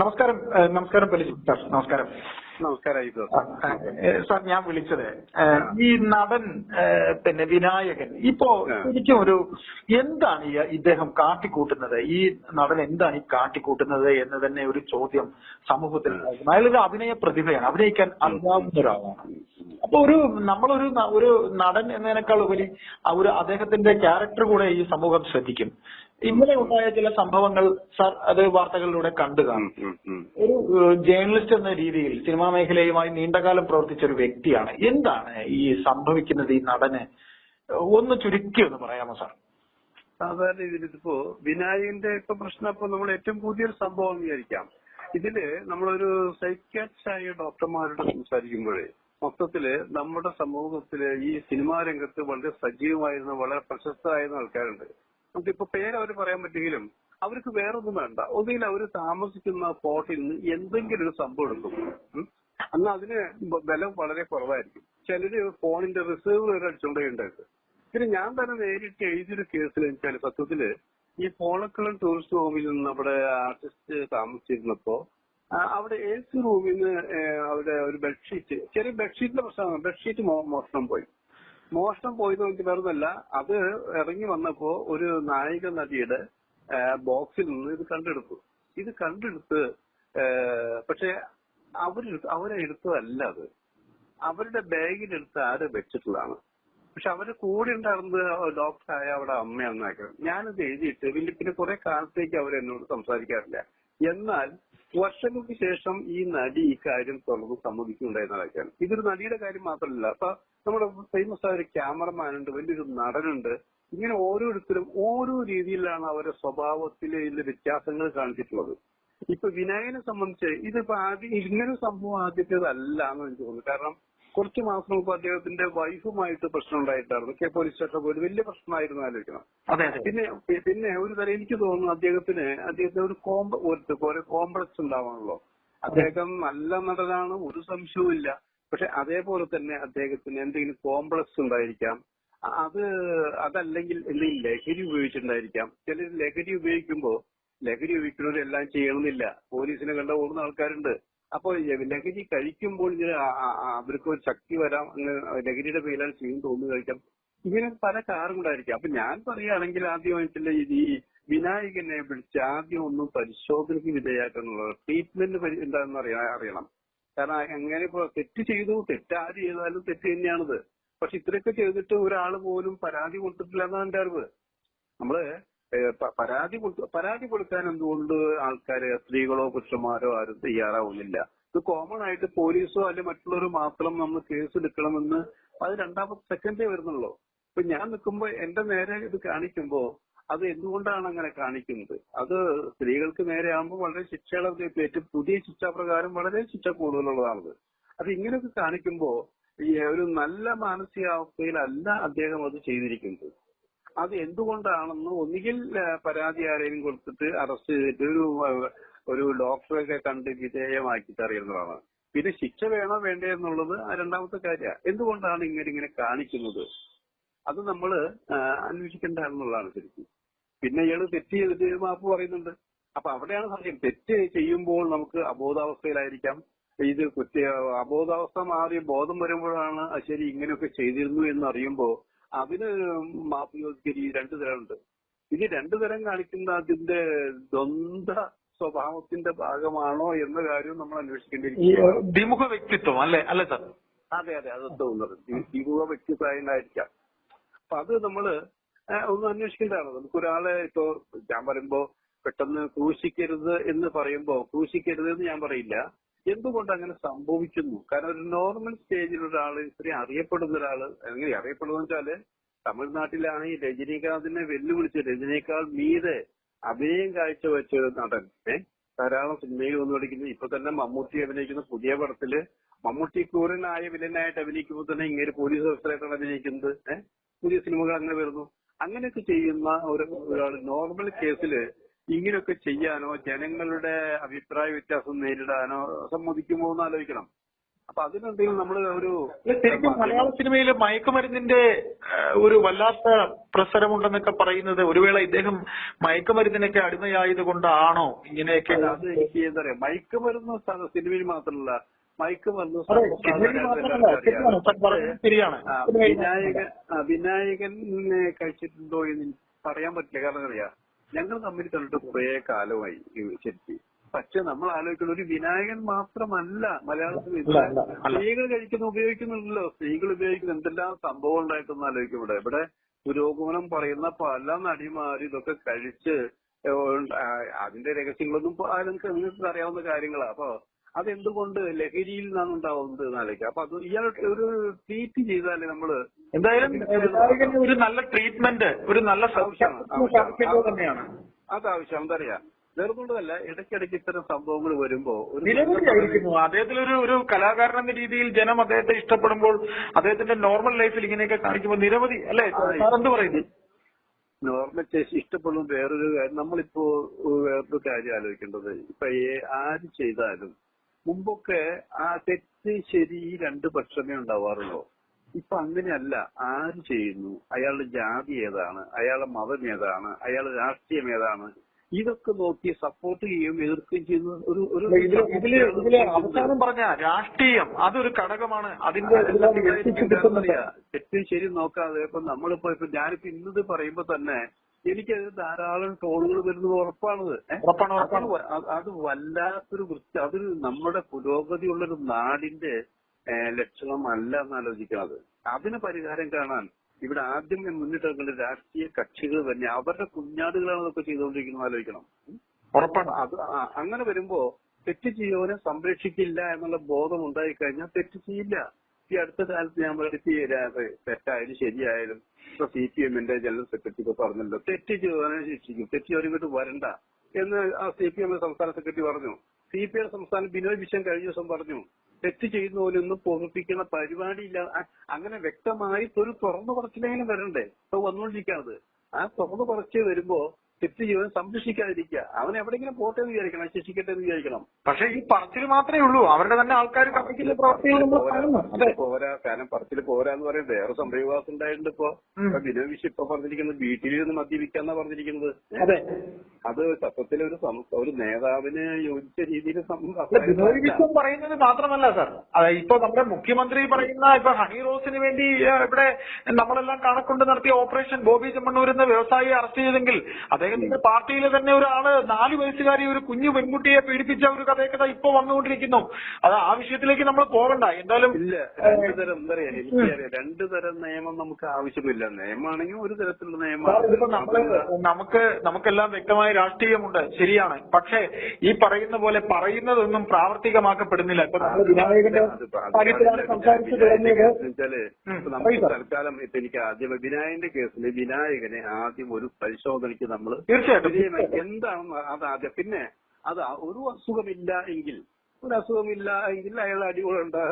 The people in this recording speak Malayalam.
നമസ്കാരം നമസ്കാരം പലിജി സാർ നമസ്കാരം. നമസ്കാരം സാർ ഞാൻ വിളിച്ചത് ഈ നടൻ പിന്നെ വിനായകൻ ഇപ്പോ എനിക്കും ശരിക്കും ഒരു എന്താണ് ഈ ഇദ്ദേഹം കാട്ടിക്കൂട്ടുന്നത്? ഈ നടൻ എന്താണ് ഈ കാട്ടിക്കൂട്ടുന്നത് എന്ന് തന്നെ ഒരു ചോദ്യം സമൂഹത്തിൽ. അയാളൊരു അഭിനയ പ്രതിഭയാണ്. അഭിനയിക്കാൻ അറിയാവുന്ന ഒരാളാണ് അപ്പൊ ഒരു നമ്മളൊരു ഒരു നടൻ എന്നതിനേക്കാൾ ഉപരി ഒരു അദ്ദേഹത്തിന്റെ ക്യാരക്ടർ കൂടെ ഈ സമൂഹം ശ്രദ്ധിക്കും. ഇന്നലെ ഉണ്ടായ ചില സംഭവങ്ങൾ സാർ അത് വാർത്തകളിലൂടെ കണ്ടു കാണും. ഒരു ജേണലിസ്റ്റ് ജേർണലിസ്റ്റ് എന്ന രീതിയിൽ സിനിമാ മേഖലയുമായി നീണ്ടകാലം പ്രവർത്തിച്ച ഒരു വ്യക്തിയാണ്. എന്താണ് ഈ സംഭവിക്കുന്നത് ഈ നടന്? ഒന്ന് ചുരുക്കി ഒന്ന് പറയാമോ സാർ? സാധാരണ ഇതിലിപ്പോ വിനായകന്റെ ഇപ്പൊ പ്രശ്നം ഇപ്പൊ നമ്മൾ ഏറ്റവും പുതിയൊരു സംഭവം വിചാരിക്കാം. ഇതിൽ നമ്മളൊരു സൈക്യാറ്റായ ഡോക്ടർമാരോട് സംസാരിക്കുമ്പോഴേ മൊത്തത്തിൽ നമ്മുടെ സമൂഹത്തിൽ ഈ സിനിമാ രംഗത്ത് വളരെ സജീവമായിരുന്ന വളരെ പ്രശസ്തരായിരുന്ന ആൾക്കാരുണ്ട്. നമുക്കിപ്പോ പേര് അവർ പറയാൻ പറ്റുമെങ്കിലും അവർക്ക് വേറൊന്നും വേണ്ട. ഒന്നുകിൽ അവർ താമസിക്കുന്ന പ്ലോട്ടിൽ നിന്ന് എന്തെങ്കിലും ഒരു സംഭവം എടുക്കും. അന്ന് അതിന് ബലം വളരെ കുറവായിരിക്കും. ചിലര് ഫോണിന്റെ റിസർവ് വരെ അടിച്ചുകൊണ്ടേണ്ടായിട്ട് പിന്നെ ഞാൻ തന്നെ നേരിട്ട് എഴുതിയൊരു കേസിൽ വെച്ചാൽ സത്യത്തിൽ ഈ പോളക്കുളം ടൂറിസ്റ്റ് ഹോമിൽ നിന്ന് നമ്മുടെ ആർട്ടിസ്റ്റ് താമസിച്ചിരുന്നപ്പോ അവിടെ എ സി റൂമിൽ നിന്ന് അവിടെ ഒരു ബെഡ്ഷീറ്റ് ചെറിയ ബെഡ്ഷീറ്റിന്റെ പ്രശ്നമാണ്. ബെഡ്ഷീറ്റ് മോഷണം പോയി. മോഷണം പോയത് എനിക്ക് അത് ഇറങ്ങി വന്നപ്പോ ഒരു നായിക നടിയുടെ ബോക്സിൽ നിന്ന് ഇത് കണ്ടെടുത്തു. ഇത് കണ്ടെടുത്ത് പക്ഷെ അവരെടുത്ത് അവരെ എടുത്തതല്ല അത്. അവരുടെ ബാഗിലെടുത്ത് ആര് വെച്ചിട്ടുള്ളതാണ്. പക്ഷെ അവർ കൂടെ ഉണ്ടായിരുന്നത് ഡോക്ടറായ അവിടെ അമ്മയാണെന്നാക്കണം ഞാനത് എഴുതിയിട്ട് പിന്നെ കുറെ കാലത്തേക്ക് അവർ എന്നോട് സംസാരിക്കാറില്ല. എന്നാൽ വർഷങ്ങൾക്ക് ശേഷം ഈ നടി ഇക്കാര്യം കാര്യം തുറന്ന് സമ്മതിക്കുന്നുണ്ടായിരുന്നതൊക്കെയാണ് ഇതൊരു നടിയുടെ കാര്യം മാത്രമല്ല. അപ്പൊ നമ്മുടെ ഫേമസ് ആയ ഒരു ക്യാമറമാൻ ഉണ്ട് വലിയൊരു നടനുണ്ട്. ഇങ്ങനെ ഓരോരുത്തരും ഓരോ രീതിയിലാണ് അവരുടെ സ്വഭാവത്തിലെ വ്യത്യാസങ്ങൾ കാണിച്ചിട്ടുള്ളത്. ഇപ്പൊ വിനായകനെ സംബന്ധിച്ച് ഇതിപ്പോ ആദ്യം ഇങ്ങനെ സംഭവം ആദ്യത്തേതല്ല എന്ന് എനിക്ക് തോന്നുന്നു. കാരണം കുറച്ച് മാസം മുമ്പ് അദ്ദേഹത്തിന്റെ വൈഫുമായിട്ട് പ്രശ്നം ഉണ്ടായിട്ടായിരുന്നു കെ പോലീസ് സ്റ്റേഷൻ പോയിട്ട് വലിയ പ്രശ്നമായിരുന്നു ആലോചിക്കണം. അതെ അതെ. പിന്നെ പിന്നെ ഒരു തരം എനിക്ക് തോന്നുന്നു അദ്ദേഹത്തിന് അദ്ദേഹത്തിന് ഒരു കോംപ്ല ഒരു ഒരു കോംപ്ലക്സ് ഉണ്ടാവാണല്ലോ. അദ്ദേഹം നല്ല നടനാണ് ഒരു സംശയവും ഇല്ല. പക്ഷെ അതേപോലെ തന്നെ അദ്ദേഹത്തിന് എന്തെങ്കിലും കോംപ്ലക്സ് ഉണ്ടായിരിക്കാം. അത് അതല്ലെങ്കിൽ എന്തെങ്കിലും ലഹരി ഉപയോഗിച്ചിട്ടുണ്ടായിരിക്കാം. ചിലർ ലഹരി ഉപയോഗിക്കുമ്പോ ലഹരി ഉപയോഗിക്കുന്നവരെല്ലാം ചെയ്യണമെന്നില്ല. പോലീസിനെ കണ്ട ഓടുന്ന ആൾക്കാരുണ്ട്. അപ്പോൾ ലഹരി കഴിക്കുമ്പോൾ ആ അവർക്ക് ഒരു ശക്തി വരാം അങ്ങനെ ലഹരിയുടെ പേരിലാണ് ചെയ്യും തോന്നുന്നു കഴിക്കാം ഇങ്ങനെ പല കാറുകളായിരിക്കും അപ്പൊ ഞാൻ പറയുകയാണെങ്കിൽ ആദ്യമായിട്ടുള്ള ഈ വിനായകനെ വിളിച്ച് ആദ്യം ഒന്നും പരിശോധനയ്ക്ക് വിധേയമാക്കാന്നുള്ളത് ട്രീറ്റ്മെന്റ് എന്താണെന്ന് അറിയാ അറിയണം. കാരണം എങ്ങനെ ഇപ്പൊ തെറ്റ് ചെയ്തു തെറ്റ് ആര് ചെയ്താലും തെറ്റ് തന്നെയാണിത്. പക്ഷെ ഇത്രയൊക്കെ ചെയ്തിട്ട് ഒരാൾ പോലും പരാതി കൊടുത്തിട്ടില്ല എന്നാണ് എന്റെ അറിവ്. നമ്മൾ പരാതി പരാതി കൊടുക്കാൻ എന്തുകൊണ്ട് ആൾക്കാര് സ്ത്രീകളോ പുരുഷന്മാരോ ആരും തയ്യാറാവുന്നില്ല? ഇത് കോമൺ ആയിട്ട് പോലീസോ അല്ലെങ്കിൽ മറ്റുള്ളവരോ മാത്രം നമ്മൾ കേസ് എടുക്കണമെന്ന് അത് രണ്ടാമത്തെ സെക്കൻഡേ വരുന്നുള്ളൂ. ഇപ്പൊ ഞാൻ നിൽക്കുമ്പോ എന്റെ നേരെ ഇത് കാണിക്കുമ്പോ അത് എന്തുകൊണ്ടാണ് അങ്ങനെ കാണിക്കുന്നത്? അത് സ്ത്രീകൾക്ക് നേരെ ആകുമ്പോൾ വളരെ ശിക്ഷകളൊക്കെ ഏറ്റവും പുതിയ ശിക്ഷാപ്രകാരം വളരെ ശിക്ഷ കൂടുതലുള്ളതാണത്. അത് ഇങ്ങനെയൊക്കെ കാണിക്കുമ്പോ ഈ ഒരു നല്ല മാനസികാവസ്ഥയിലല്ല അദ്ദേഹം അത് ചെയ്തിരിക്കുന്നത്. അത് എന്തുകൊണ്ടാണെന്ന് ഒന്നുകിൽ പരാതി ആരെങ്കിലും കൊടുത്തിട്ട് അറസ്റ്റ് ചെയ്തിട്ട് ഒരു ഒരു ഒരു ഡോക്ടറെയൊക്കെ കണ്ട് വിധേയമാക്കി തറിയുന്നതാണ് പിന്നെ ശിക്ഷ വേണോ വേണ്ടേ എന്നുള്ളത് രണ്ടാമത്തെ കാര്യമാണ് എന്തുകൊണ്ടാണ് ഇങ്ങനെ കാണിക്കുന്നത്? അത് നമ്മൾ അന്വേഷിക്കേണ്ടതെന്നുള്ളതാണ് ശരിക്കും. പിന്നെ ഇയാൾ തെറ്റ് ചെയ്തിട്ട് മാപ്പ് പറയുന്നുണ്ട്. അപ്പൊ അവിടെയാണ് സത്യം തെറ്റ് ചെയ്യുമ്പോൾ നമുക്ക് അബോധാവസ്ഥയിലായിരിക്കാം. ഇത് കുറ്റ അബോധാവസ്ഥ മാറി ബോധം വരുമ്പോഴാണ് ശരി ഇങ്ങനെയൊക്കെ ചെയ്തിരുന്നു എന്ന് അറിയുമ്പോ അതിന് ഈ രണ്ടു തരമുണ്ട് ഇനി രണ്ടു തരം കാണിക്കുന്ന അതിന്റെ ദ്വന്ദ് സ്വഭാവത്തിന്റെ ഭാഗമാണോ എന്ന കാര്യം നമ്മൾ ദ്വിമുഖ വ്യക്തിത്വം അല്ലേ? അല്ലേ സാർ? അതെ അതെ അത് തോന്നുന്നത് വിമുഖ വ്യക്തിത്വമായിരിക്കാം അപ്പൊ അത് നമ്മൾ ഒന്ന് അന്വേഷിക്കേണ്ടതാണ്. നമുക്കൊരാളെ ഇപ്പോ ഞാൻ പറയുമ്പോ പെട്ടെന്ന് ക്രൂശിക്കരുത് എന്ന് പറയുമ്പോ ക്രൂശിക്കരുത് എന്ന് ഞാൻ പറയില്ല. എന്തുകൊണ്ട് അങ്ങനെ സംഭവിക്കുന്നു? കാരണം ഒരു നോർമൽ സ്റ്റേജിൽ ഒരാൾ ഇത്രയും അറിയപ്പെടുന്ന ഒരാൾ എങ്ങനെ അറിയപ്പെടുന്ന വെച്ചാൽ തമിഴ്നാട്ടിലാണ് ഈ രജനീകാന്തിനെ വെല്ലുവിളിച്ച് രജനീകാന്ത് മീതെ അഭിനയം കാഴ്ചവെച്ച ഒരു നടൻ. ഏഹ് ധാരാളം സിനിമയിൽ വന്നു പഠിക്കുന്നത് ഇപ്പൊ തന്നെ മമ്മൂട്ടി അഭിനയിക്കുന്ന പുതിയ പടത്തിൽ മമ്മൂട്ടി ക്രൂരനായ വില്ലനായിട്ട് അഭിനയിക്കുമ്പോൾ തന്നെ ഇങ്ങനെ പോലീസ് ഓഫീസറായിട്ടാണ് അഭിനയിക്കുന്നത്. ഏഹ് പുതിയ സിനിമകൾ അങ്ങനെ വരുന്നു. അങ്ങനെയൊക്കെ ചെയ്യുന്ന ഒരു നോർമൽ കേസിൽ ഇങ്ങനെയൊക്കെ ചെയ്യാനോ ജനങ്ങളുടെ അഭിപ്രായ വ്യത്യാസം നേരിടാനോ സമ്മതിക്കുമോ എന്ന് ആലോചിക്കണം. അപ്പൊ അതിനെന്തെങ്കിലും നമ്മൾ ഒരു ശരിക്കും മലയാള സിനിമയിൽ മയക്കുമരുന്നിന്റെ ഒരു വല്ലാത്ത പ്രസരമുണ്ടെന്നൊക്കെ പറയുന്നത് ഒരു വേള ഇദ്ദേഹം മയക്കുമരുന്നിനൊക്കെ അടിമയായത് കൊണ്ടാണോ ഇങ്ങനെയൊക്കെ അത് എനിക്ക് എന്താ പറയാ മയക്കുമരുന്ന് സിനിമയിൽ മാത്രമല്ല മയക്കുമരുന്ന് വിനായകൻ വിനായകൻ കഴിച്ചിട്ടുണ്ടോ എന്ന് പറയാൻ പറ്റില്ല. കാരണം അറിയാം ഞങ്ങൾ തമ്മിൽ കണ്ടിട്ട് കുറെ കാലമായി ശരിക്കും. പക്ഷെ നമ്മൾ ആലോചിക്കുന്നത് ഒരു വിനായകൻ മാത്രമല്ല മലയാളത്തിൽ. സ്ത്രീകൾ കഴിക്കുന്ന ഉപയോഗിക്കുന്നുണ്ടല്ലോ. സ്ത്രീകൾ ഉപയോഗിക്കുന്ന എന്തെല്ലാം സംഭവം ഉണ്ടായിട്ടൊന്നും ആലോചിക്കും ഇവിടെ. ഇവിടെ പുരോഗമനം പറയുന്ന പല നടിമാരും ഇതൊക്കെ കഴിച്ച് അതിന്റെ രഹസ്യങ്ങളൊന്നും നിങ്ങൾക്ക് അറിയാവുന്ന കാര്യങ്ങളാ. അപ്പൊ അതെന്തുകൊണ്ട് ലഹരിയിൽ നിന്നാണ് ഉണ്ടാവുന്നത് എന്ന് ആലോചിക്കുക. അപ്പൊ അത് ഇയാൾ ഒരു ട്രീറ്റ് ചെയ്താലേ നമ്മൾ എന്തായാലും ഒരു നല്ല ട്രീറ്റ്മെന്റ് ഒരു നല്ല സൗഖ്യമാണ്. തന്നെയാണ്. അത് ആവശ്യം. എന്താ പറയാ? വേറൊന്നുകൊണ്ടല്ല ഇടയ്ക്കിടയ്ക്ക് ഇത്തരം സംഭവങ്ങൾ വരുമ്പോ നിരവധിയായിരിക്കുന്നു അദ്ദേഹത്തിലൊരു ഒരു കലാകാരൻ എന്ന രീതിയിൽ ജനം അദ്ദേഹത്തെ ഇഷ്ടപ്പെടുമ്പോൾ അദ്ദേഹത്തിന്റെ നോർമൽ ലൈഫിൽ ഇങ്ങനെയൊക്കെ കാണിക്കുമ്പോൾ നിരവധി അല്ലെ? എന്ത് പറയുന്നു? നോർമൽ ചേച്ചി ഇഷ്ടപ്പെടുന്ന വേറൊരു കാര്യം. നമ്മളിപ്പോ വേറൊരു കാര്യം ആലോചിക്കേണ്ടത്. ഇപ്പൊ ആര് ചെയ്താലും മുമ്പൊക്കെ ആ തെറ്റ് ശരി ഈ രണ്ട് പക്ഷമേ ഉണ്ടാവാറുള്ളൂ. ഇപ്പൊ അങ്ങനെയല്ല. ആര് ചെയ്യുന്നു? അയാളുടെ ജാതി ഏതാണ്? അയാളുടെ മതം ഏതാണ്? അയാളുടെ രാഷ്ട്രീയം ഏതാണ്? ഇതൊക്കെ നോക്കി സപ്പോർട്ട് ചെയ്യുകയും എതിർക്കുകയും ചെയ്യുന്ന ഒരു ഒരു ഇതിൽ അവസാനം പറഞ്ഞ രാഷ്ട്രീയം അതൊരു ഘടകമാണ്. അതിന്റെ തെറ്റും ശരി നോക്കാതെ ഇപ്പൊ നമ്മളിപ്പോ ഇപ്പൊ ഞാനിപ്പോ ഇന്നത് പറയുമ്പോ തന്നെ എനിക്കത് ധാരാളം ട്രോളുകൾ വരുന്നത് ഉറപ്പാണത്. അത് വല്ലാത്തൊരു വൃത്തി അതൊരു നമ്മുടെ പുരോഗതിയുള്ള ഒരു നാടിന്റെ ലക്ഷണമല്ല എന്ന് ആലോചിക്കണത് അതിന് പരിഹാരം കാണാൻ ഇവിടെ ആദ്യം മുന്നിട്ട് നിൽക്കേണ്ട രാഷ്ട്രീയ കക്ഷികൾ തന്നെ അവരുടെ കുഞ്ഞാടുകളാണ് ഇതൊക്കെ ചെയ്തുകൊണ്ടിരിക്കുന്നത് ആലോചിക്കണം. ഉറപ്പാണ്. അത് അങ്ങനെ വരുമ്പോ തെറ്റ് ചെയ്യുവനെ സംരക്ഷിക്കില്ല എന്നുള്ള ബോധം ഉണ്ടായി കഴിഞ്ഞാൽ തെറ്റ് ചെയ്യില്ല. ഈ അടുത്ത കാലത്ത് ഞാൻ പറയുന്നത് തെറ്റായാലും ശരിയായാലും ഇപ്പൊ സി പി എമ്മിന്റെ ജനറൽ സെക്രട്ടറി ഇപ്പൊ പറഞ്ഞല്ലോ തെറ്റ് ചെയ്തതിനെ ശിക്ഷിക്കും. തെറ്റ് ചെയ്തവർ ഇങ്ങോട്ട് വരണ്ട എന്ന് ആ സി പി എം സംസ്ഥാന സെക്രട്ടറി പറഞ്ഞു. സി പി എം സംസ്ഥാന ബിനോയ് വിശ്വൻ കഴിഞ്ഞ ദിവസം പറഞ്ഞു തെറ്റ് ചെയ്യുന്നവനൊന്നും പൊറുപ്പിക്കുന്ന പരിപാടിയില്ല അങ്ങനെ വ്യക്തമായി ഒരു തുറന്നു പറച്ചിലെങ്കിലും വരണ്ടേ? ഇപ്പൊ വന്നുകൊണ്ടിരിക്കുകയാണത് ആ തുറന്നു പറച്ച് വരുമ്പോ തെറ്റ് ചെയ്യുവൻ സംരക്ഷിക്കാതിരിക്കുക. അവൻ എവിടെയെങ്കിലും പോട്ടെ എന്ന് വിചാരിക്കണം ശിക്ഷിക്കട്ടെ എന്ന് വിചാരിക്കണം. പക്ഷെ ഈ പറച്ചിൽ മാത്രമേ ഉള്ളൂ. അവരുടെ തന്നെ ആൾക്കാർ കമ്മിക്കുന്ന പ്രവർത്തികൾ അതെ പോരാ. കാരണം പറച്ചിൽ പോരാ എന്ന് പറയുന്നത് വേറെ സംഭവവികാസം ഉണ്ടായിട്ടുണ്ട് ഇപ്പൊ. ഉം. ഇപ്പൊ പറഞ്ഞിരിക്കുന്നത് വീട്ടിൽ ഇപ്പൊ പറഞ്ഞിരിക്കുന്നത് വീട്ടിലിരുന്ന് മദ്യപിക്കാന്നാ പറഞ്ഞിരിക്കുന്നത്? അതെ. അത് സത്യത്തിൽ ഒരു ഒരു നേതാവിന് യോജിച്ച രീതിയിൽ വിശ്വം പറയുന്നത് മാത്രമല്ല സാർ. അതെ ഇപ്പൊ നമ്മുടെ മുഖ്യമന്ത്രി പറയുന്ന ഇപ്പൊ ഹണി റോസിന് വേണ്ടി ഇവിടെ നമ്മളെല്ലാം കണക്കൊണ്ട് നടത്തിയ ഓപ്പറേഷൻ ബോബി ചെമ്മണ്ണൂർ എന്ന വ്യവസായിയെ അറസ്റ്റ് ചെയ്തെങ്കിൽ അദ്ദേഹത്തിന്റെ പാർട്ടിയിലെ തന്നെ ഒരാൾ നാല് വയസ്സുകാരി ഒരു കുഞ്ഞു പെൺകുട്ടിയെ പീഡിപ്പിച്ച ഒരു കഥയൊക്കെ ഇപ്പൊ വന്നുകൊണ്ടിരിക്കുന്നു. അത് ആ വിഷയത്തിലേക്ക് നമ്മൾ പോകണ്ട. എന്തായാലും ഇല്ല രണ്ടു തരം എന്താ പറയാ എനിക്കറിയാം. രണ്ടു തരം നിയമം നമുക്ക് ആവശ്യമില്ല. നിയമമാണെങ്കിൽ ഒരു തരത്തിലുള്ള നിയമം നിയമമാണ് നമുക്ക് നമുക്കെല്ലാം വ്യക്തമായ രാഷ്ട്രീയമുണ്ട്. ശരിയാണ്. പക്ഷേ ഈ പറയുന്ന പോലെ പറയുന്നതൊന്നും പ്രാവർത്തികമാക്കപ്പെടുന്നില്ല. ഇപ്പൊ നമ്മൾ വിനായകന്റെ കാര്യത്തിലാണ് സംസാരിച്ചു തുടങ്ങിയത്. നമുക്ക് തൽക്കാലം ഇപ്പൊ എനിക്ക് ആദ്യം വിനായകന്റെ കേസിൽ വിനായകനെ ആദ്യം ഒരു പരിശോധനയ്ക്ക് നമ്മൾ തീർച്ചയായിട്ടും. എന്താണെന്ന് അത് ആദ്യം. പിന്നെ അത് ഒരു അസുഖമില്ല എങ്കിൽ. ഒരു അസുഖമില്ല എങ്കിൽ അയാൾ അടികൊള്ളുണ്ട്.